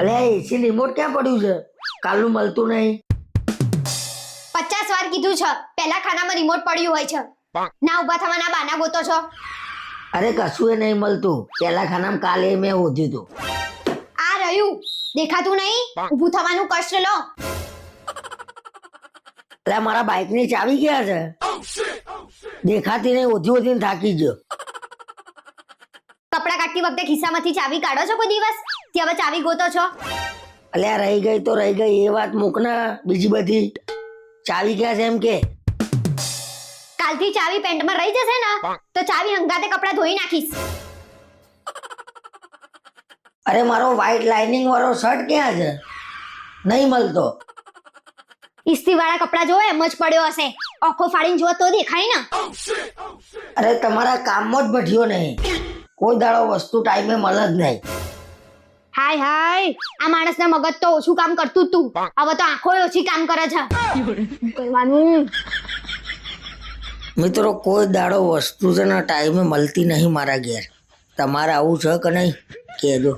અલે એસી રિમોટ ક્યાં પડ્યું છે? કાલનું મળતું નહીં. પચાસ વાર કીધું છે પહેલા ખાનામાં રિમોટ પડ્યું હોય છે. ના ઊભા થવાના બાના ગોતો છો. અરે કશું એ નહીં મળતું. પેલા ખાનામાં કાલે મેં ઓધ્યું હતું આ રહ્યું. દેખાતું નહીં? ઊભું થવાનું કષ્ટ લો. અરે મારા બાઇકની ચાવી ક્યાં છે? દેખાતી નહીં ઓછી ઓછી થાકી ગયો. કપડા કાઢતી વખતે ખિસ્સામાંથી ચાવી કાઢો છો કોઈ દિવસ? કે હવે ચાવી ગોતો છો? અલે રહી ગઈ તો રહી ગઈ એ વાત મૂકના બીજી બધી. ચાવી ક્યાં છે એમ કે? કાલથી ચાવી પેન્ટમાં રહી જશે ને તો ચાવી હંગાતે કપડા ધોઈ નાખીશ. અરે મારો વ્હાઈટ લાઇનિંગ વાળો શર્ટ ક્યાં છે? નહીં મળતો. ઇસ્ત્રી વાળા કપડા જોવે એમ જ પડ્યો હશે. આંખો ફાડીને જો તો દેખાય ને. અરે તમારા કામમાં જ ભટ્યો નહીં. કોઈ દાડો વસ્તુ ટાઈમે મળે જ નહીં. હાય હાય. આ માણસના મગજ તો ઓછું કામ કરતું તું. હવે તો આંખો ઓછી કામ કરે છે. શું કરવાનું મિત્રો કોઈ દાડો વસ્તુ છે ને ટાઈમે મળતી નહીં મારા ઘેર. તમારે આવું છે કે નહીં? કહેજો.